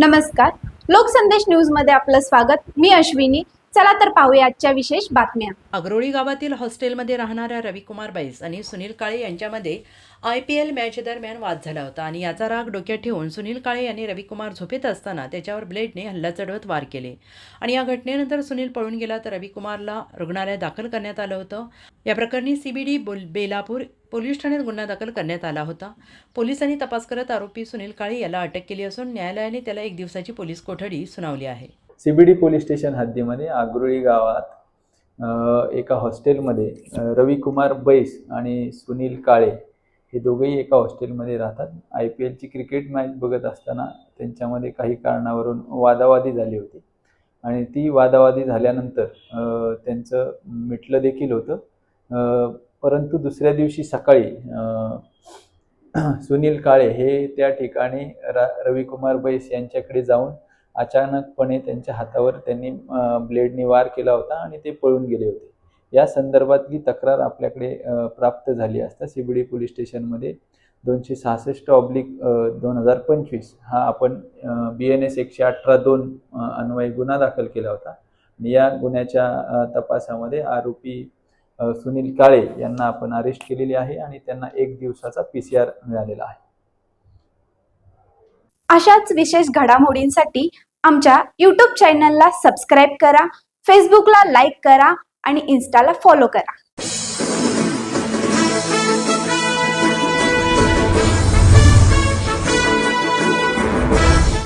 नमस्कार. लोकसंदेश न्यूजमध्ये आपलं स्वागत. मी अश्विनी. चला तर पाहूया आजच्या विशेष बातम्या. अग्रोळी गावातील हॉस्टेलमध्ये राहणाऱ्या रविकुमार बैस आणि सुनील काळे यांच्यामध्ये आय पी एल मॅच दरम्यान वाद झाला होता आणि याचा राग डोक्यात ठेवून सुनील काळे यांनी रविकुमार झोपेत असताना त्याच्यावर ब्लेडने हल्ला चढवत वार केले. आणि या घटनेनंतर सुनील पळून गेला तर रविकुमारला रुग्णालयात दाखल करण्यात आलं होतं. या प्रकरणी सीबीडी बोल बेलापूर पोलीस ठाण्यात गुन्हा दाखल करण्यात आला होता. पोलिसांनी तपास करत आरोपी सुनील काळे याला अटक केली असून न्यायालयाने त्याला एक दिवसाची पोलीस कोठडी सुनावली आहे. सीबीडी पोलीस स्टेशन हद्दीमध्ये आग्रोळी गावात एका हॉस्टेलमध्ये रविकुमार बैस आणि सुनील काळे हे दोघेही एका हॉस्टेलमध्ये राहतात. आय पी एलची क्रिकेट मॅच बघत असताना त्यांच्यामध्ये काही कारणावरून वादावादी झाली होती. आणि ती वादावादी झाल्यानंतर त्यांचं मिटलं देखील होतं. परंतु दुसऱ्या दिवशी सकाळी सुनील काळे हे त्या ठिकाणी रा रविकुमार बैस यांच्याकडे जाऊन अचानकपणे त्यांच्या हातावर त्यांनी ब्लेडने वार केला होता आणि ते पळून गेले होते. या संदर्भातली तक्रार आपल्याकडे प्राप्त झाली असता सी पोलीस स्टेशनमध्ये दोनशे सहासष्ट ऑब्लिक दोन हजार पंचवीस हा आपण बी एन एस एकशे अठरा दोन अन्वय गुन्हा दाखल केला होता. आणि या गुन्ह्याच्या तपासामध्ये आरोपी सुनील काळे यांना आपण अरेस्ट केलेली आहे आणि त्यांना एक दिवसाचा पीसीआर मिळालेला आहे. अशाच विशेष घडामोडींसाठी आमच्या यूट्यूब चॅनलला सबस्क्राईब करा फेसबुकला लाईक करा आणि इन्स्टाला फॉलो करा.